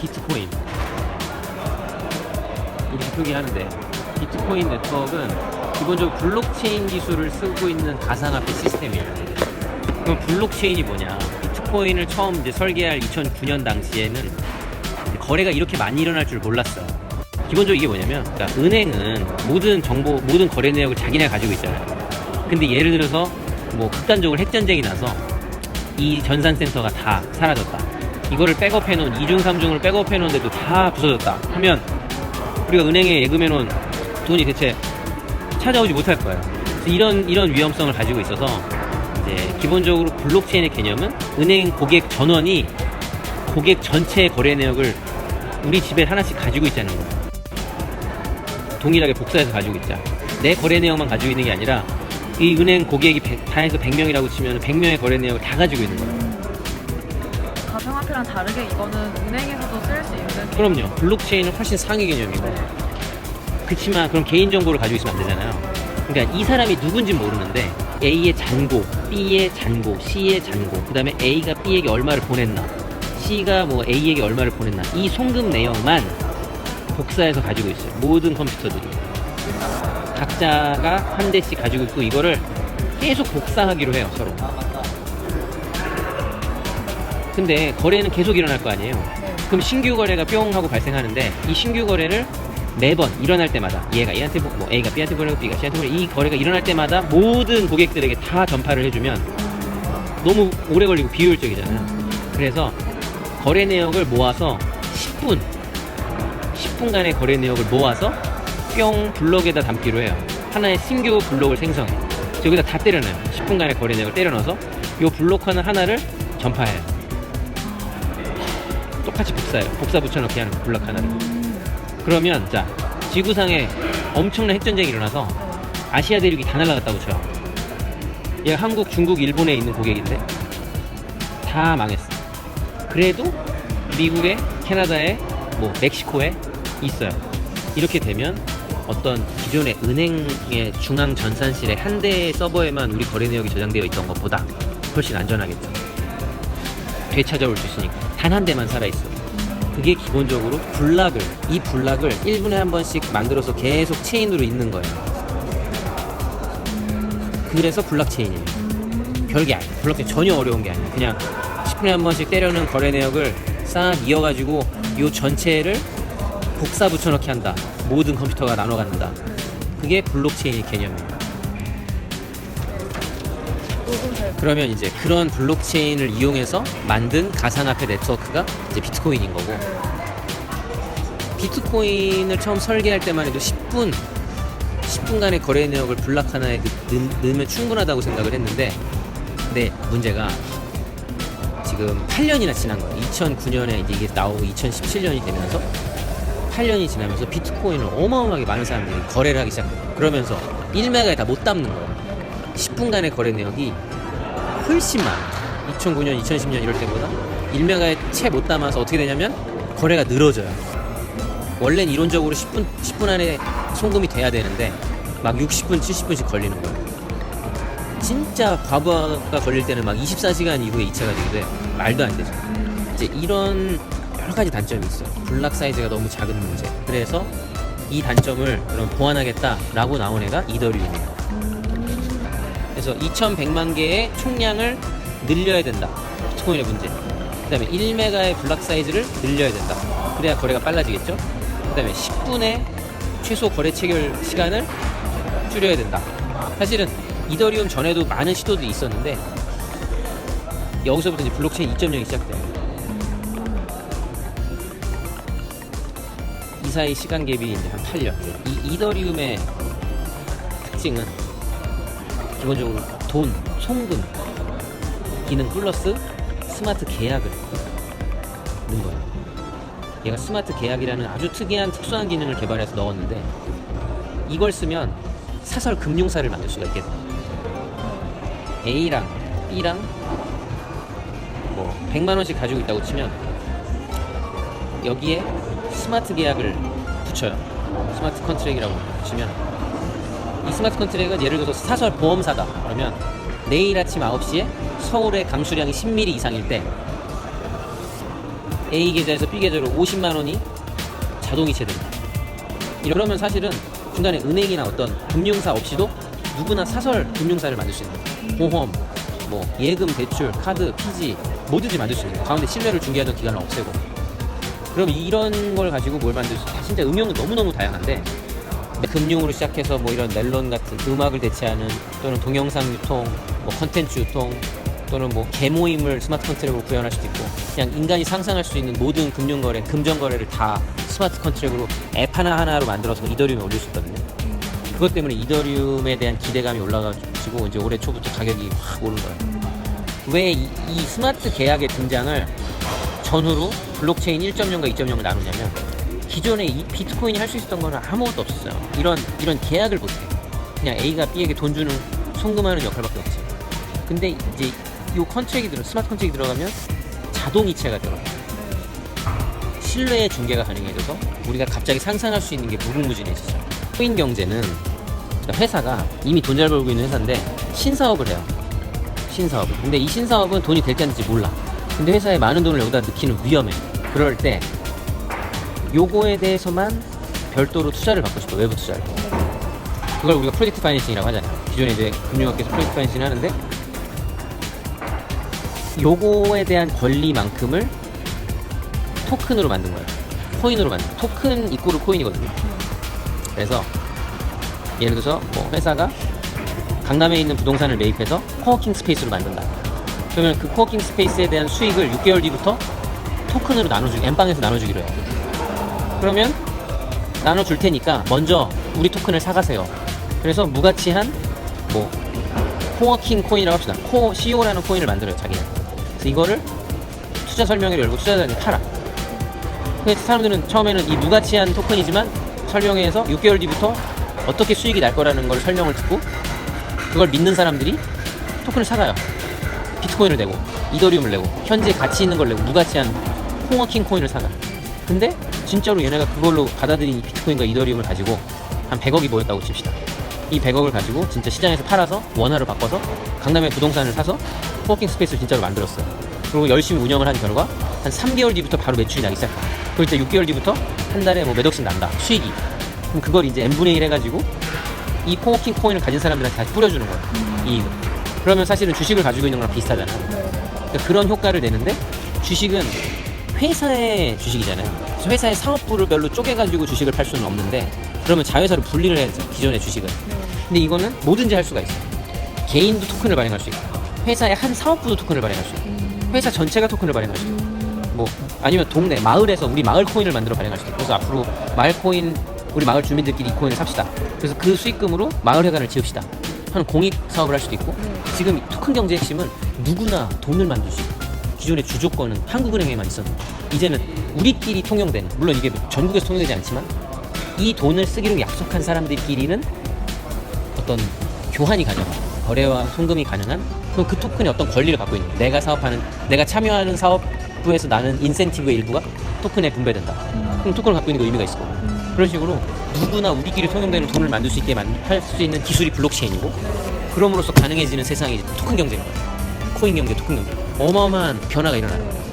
비트코인 이렇게 표기하는데 비트코인 네트워크는 기본적으로 블록체인 기술을 쓰고 있는 가상화폐 시스템이에요. 그럼 블록체인이 뭐냐? 비트코인을 처음 이제 설계할 2009년 당시에는 거래가 이렇게 많이 일어날 줄 몰랐어요. 기본적으로 이게 뭐냐면, 그러니까 은행은 모든 정보, 모든 거래 내역을 자기네가 가지고 있잖아요. 근데 예를 들어서 뭐 극단적으로 핵전쟁이 나서 이 전산센터가 다 사라졌다. 이거를 백업해 놓은 2중, 3중을 백업해 놓은데도 다 부서졌다. 하면 우리가 은행에 예금해 놓은 돈이 대체 찾아오지 못할 거예요. 이런 이런 위험성을 가지고 있어서 이제 기본적으로 블록체인의 개념은 은행 고객 전원이 고객 전체의 거래 내역을 우리 집에 하나씩 가지고 있자는 거예요. 동일하게 복사해서 가지고 있자. 내 거래 내역만 가지고 있는 게 아니라 이 은행 고객이 100, 다 해서 100명이라고 치면 100명의 거래 내역을 다 가지고 있는 거예요. 가상화폐랑 다르게 이거는 은행에서도 쓸 수 있는 그럼요. 블록체인은 훨씬 상위 개념이고. 그치만 그럼 개인정보를 가지고 있으면 안 되잖아요. 그러니까 이 사람이 누군지 모르는데 A의 잔고, B의 잔고, C의 잔고, 그 다음에 A가 B에게 얼마를 보냈나, C가 뭐 A에게 얼마를 보냈나, 이 송금 내역만 복사해서 가지고 있어요. 모든 컴퓨터들이. 각자가 한 대씩 가지고 있고 이거를 계속 복사하기로 해요, 서로. 근데 거래는 계속 일어날 거 아니에요. 그럼 신규 거래가 뿅 하고 발생하는데 이 신규 거래를 매번 일어날 때마다 얘가 얘한테 보- 뭐 A가 B한테 보내고 B가 C한테 보내고 이 거래가 일어날 때마다 모든 고객들에게 다 전파를 해주면 너무 오래 걸리고 비효율적이잖아요. 그래서 거래 내역을 모아서 10분 10분간의 거래 내역을 모아서 뿅 블록에다 담기로 해요. 하나의 신규 블록을 생성해. 여기다 다 때려넣어요. 10분간의 거래 내역을 때려 넣어서 이 블록 하나 하나를 전파해요. 똑같이 복사해요. 복사 붙여넣기 하는 거, 블록 하나를. 그러면 자 지구상에 엄청난 핵전쟁이 일어나서 아시아 대륙이 다 날아갔다고 쳐요. 얘가 한국, 중국, 일본에 있는 고객인데 다 망했어. 그래도 미국에, 캐나다에, 뭐 멕시코에 있어요. 이렇게 되면 어떤 기존의 은행의 중앙 전산실의 한 대의 서버에만 우리 거래 내역이 저장되어 있던 것보다 훨씬 안전하겠죠. 되찾아올 수 있으니까 단 한 대만 살아 있어. 그게 기본적으로 블락을 이 블락을 1분에 한 번씩 만들어서 계속 체인으로 있는 거예요. 그래서 블록체인이에요. 별게 아니에요. 블록체인 전혀 어려운 게 아니에요. 그냥 10분에 한 번씩 때려는 거래 내역을 싹 이어가지고 요 전체를 복사 붙여넣기 한다. 모든 컴퓨터가 나눠 갖는다. 그게 블록체인의 개념이에요. 그러면 이제 그런 블록체인을 이용해서 만든 가상화폐 네트워크가 이제 비트코인인 거고. 비트코인을 처음 설계할 때만 해도 10분 10분간의 거래 내역을 블락 하나에 넣, 넣으면 충분하다고 생각을 했는데 근데 문제가 지금 8년이나 지난 거예요. 2009년에 이제 이게 나오고 2017년이 되면서 8년이 지나면서 비트코인을 어마어마하게 많은 사람들이 거래를 하기 시작해요. 그러면서 1메가에 다 못 담는 거예요 10분간의 거래 내역이 훨씬 많아. 2009년, 2010년 이럴 때보다 1메가에 채 못 담아서 어떻게 되냐면 거래가 늘어져요. 원래는 이론적으로 10분, 10분 안에 송금이 돼야 되는데 막 60분, 70분씩 걸리는 거예요. 진짜 과부하가 걸릴 때는 막 24시간 이후에 2차가 되는데 말도 안 되죠. 이제 이런 여러 가지 단점이 있어요. 블락 사이즈가 너무 작은 문제. 그래서 이 단점을 그럼 보완하겠다라고 나온 애가 이더리움이에요. 그래서 2100만 개의 총량을 늘려야 된다. 비트코인의 문제. 그 다음에 1메가의 블락 사이즈를 늘려야 된다. 그래야 거래가 빨라지겠죠? 그 다음에 10분의 최소 거래 체결 시간을 줄여야 된다. 사실은 이더리움 전에도 많은 시도들이 있었는데 여기서부터 이제 블록체인 2.0이 시작돼요. 이 사이 시간 갭이 이제 한 8년. 이 이더리움의 특징은 기본적으로 돈, 송금 기능 플러스 스마트 계약을 넣은 거예요. 얘가 스마트 계약이라는 아주 특이한 특수한 기능을 개발해서 넣었는데 이걸 쓰면 사설 금융사를 만들 수가 돼요. A랑 B랑 뭐 100만 원씩 가지고 있다고 치면 여기에 스마트 계약을 붙여요. 스마트 컨트랙이라고 붙이면 이 스마트 컨트랙은 예를 들어서 사설 보험사다 그러면 내일 아침 9시에 서울의 강수량이 10mm 이상일 때 A 계좌에서 B 계좌로 50만 원이 자동 이체된다. 이러면 사실은 중간에 은행이나 어떤 금융사 없이도 누구나 사설 금융사를 만들 수 있는. 보험, 뭐 예금, 대출, 카드, 피지 뭐든지 만들 수 있는. 가운데 신뢰를 중개하던 기관을 없애고. 그럼 이런 걸 가지고 뭘 만들 수 있어요? 진짜 응용은 너무너무 다양한데 금융으로 시작해서 뭐 이런 멜론 같은 음악을 대체하는 또는 동영상 유통, 뭐 컨텐츠 유통 또는 뭐 개모임을 스마트 컨트랙으로 구현할 수도 있고 그냥 인간이 상상할 수 있는 모든 금융 거래, 금전 거래를 다 스마트 컨트랙으로 앱 하나 하나로 만들어서 이더리움에 올릴 수 있거든요. 그것 때문에 이더리움에 대한 기대감이 올라가지고 이제 올해 초부터 가격이 확 오른 거예요. 왜 이 스마트 계약의 등장을 전후로 블록체인 1.0과 2.0을 나누냐면 기존에 이 비트코인이 할 수 있었던 거는 아무것도 없었어요. 이런 이런 계약을 못해. 그냥 A가 B에게 돈 주는 송금하는 역할밖에 없지. 근데 이제 요 컨트랙이 들어 스마트 컨트랙이 들어가면 자동 이체가 들어. 신뢰의 중개가 가능해져서 우리가 갑자기 상상할 수 있는 게 무궁무진해지죠. 코인 경제는 회사가 이미 돈 잘 벌고 있는 회사인데 신사업을 해요. 신사업을. 근데 이 신사업은 돈이 될지 안 될지 몰라. 근데 회사에 많은 돈을 여기다 넣기는 위험해. 그럴 때 요거에 대해서만 별도로 투자를 받고 싶어. 외부 투자를. 그걸 우리가 프로젝트 파이낸싱이라고 하잖아요. 기존에 이제 금융업계에서 프로젝트 파이낸싱을 하는데 요거에 대한 권리만큼을 토큰으로 만든 거예요. 코인으로 만든 거예요. 토큰 이꼬르 코인이거든요. 그래서 예를 들어서 뭐 회사가 강남에 있는 부동산을 매입해서 코워킹 스페이스로 만든다. 그러면 그 코워킹 스페이스에 대한 수익을 6개월 뒤부터 토큰으로 나눠주기, 엠빵에서 나눠주기로 해요. 그러면 나눠줄 테니까 먼저 우리 토큰을 사가세요. 그래서 무가치한 뭐 코워킹 코인이라고 합시다. 코 CO라는 코인을 만들어요, 자기는. 그래서 이거를 투자 설명회를 열고 투자자한테 팔아. 그래서 사람들은 처음에는 이 무가치한 토큰이지만 설명회에서 6개월 뒤부터 어떻게 수익이 날 거라는 걸 설명을 듣고 그걸 믿는 사람들이 토큰을 사가요. 비트코인을 내고 이더리움을 내고 현재 가치 있는 걸 내고 무가치한 코워킹 코인을 사가. 근데 진짜로 얘네가 그걸로 받아들인 이 비트코인과 이더리움을 가지고 한 100억이 모였다고 칩시다. 이 100억을 가지고 진짜 시장에서 팔아서 원화로 바꿔서 강남에 부동산을 사서 코워킹 스페이스를 진짜로 만들었어요. 그리고 열심히 운영을 한 결과 한 3개월 뒤부터 바로 매출이 나기 시작해요. 그럴 때 6개월 뒤부터 한 달에 뭐 몇 억씩 난다. 수익이. 그럼 그걸 이제 n분의 1 해가지고 이 코워킹 코인을 가진 사람들한테 다시 뿌려주는 거예요. 이익을. 그러면 사실은 주식을 가지고 있는 거랑 비슷하잖아요. 그러니까 그런 효과를 내는데 주식은 회사의 주식이잖아요. 그래서 회사의 사업부를 별로 쪼개가지고 주식을 팔 수는 없는데 그러면 자회사로 분리를 해야죠. 기존의 주식은. 근데 이거는 뭐든지 할 수가 있어요. 개인도 토큰을 발행할 수 있고 회사의 한 사업부도 토큰을 발행할 수 있고 회사 전체가 토큰을 발행할 수 있고 뭐 아니면 동네 마을에서 우리 마을 코인을 만들어 발행할 수도 있고 그래서 앞으로 마을 코인 우리 마을 주민들끼리 이 코인을 삽시다. 그래서 그 수익금으로 마을 회관을 지읍시다. 하는 공익 사업을 할 수도 있고 지금 이 토큰 경제의 핵심은 누구나 돈을 만들 수 있고 기존의 주조권은 한국은행에만 있었는데 이제는 우리끼리 통용되는 물론 이게 전국에서 통용되지 않지만 이 돈을 쓰기로 약속한 사람들끼리는 어떤 교환이 가능한 거래와 송금이 가능한 그럼 그 토큰이 어떤 권리를 갖고 있는 거예요. 내가 사업하는 내가 참여하는 사업부에서 나는 인센티브의 일부가 토큰에 분배된다. 그럼 토큰을 갖고 있는 거 의미가 있을 거고 그런 식으로 누구나 우리끼리 통용되는 돈을 만들 수 있게 할 수 있는 기술이 블록체인이고 그럼으로써 가능해지는 세상이 토큰 경제인 거예요. 코인 경제, 토큰 경제. 어마어마한 변화가 일어나는 거예요.